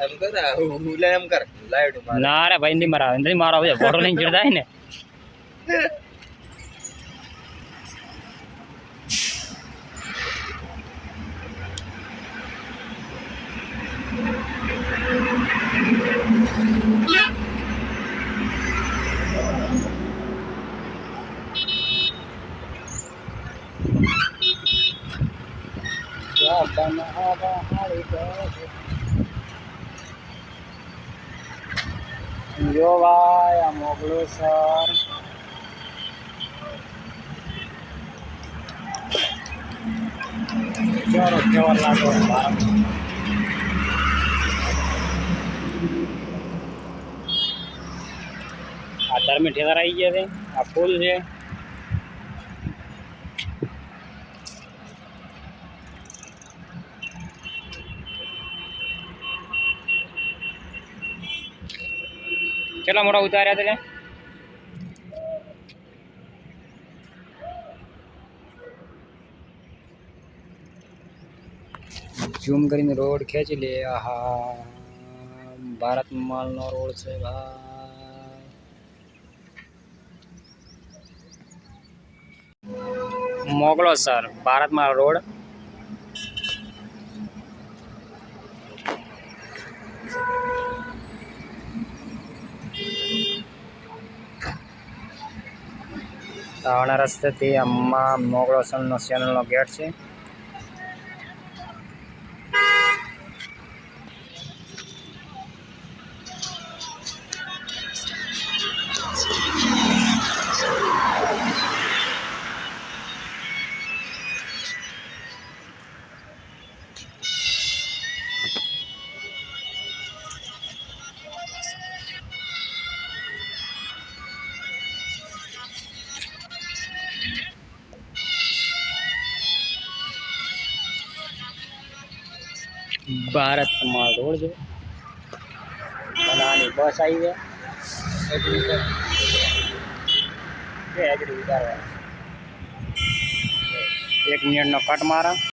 એમ કર ને, હું હું લે એમ કર લાઈટ મારે ના રે ભાઈ નહીં મારા નથી મારા ભાઈ ફોટો લઈને ચડતા ને જો ભાઈ આ મોકલો સર ચાલો, કેવા લાગો આ ધર્મી ઠેકાર આવી ગયા છે. આ ફૂલ છે. કેટલા મોટા ઉતાર્યા હતા ઝૂમ કરીને રોડ ખેંચી લે આહા ભારત માલનો રોડ છે ભાઈ મોકલો સર ભારતમાં રોડ આવના રસ્તેથી અમ્મા મોગળો સનનો ચેનલનો ગેટ છે. ભારતમાં રોડ છે નાની બસ આવી છે. એક મિનિટનો કટ મારા.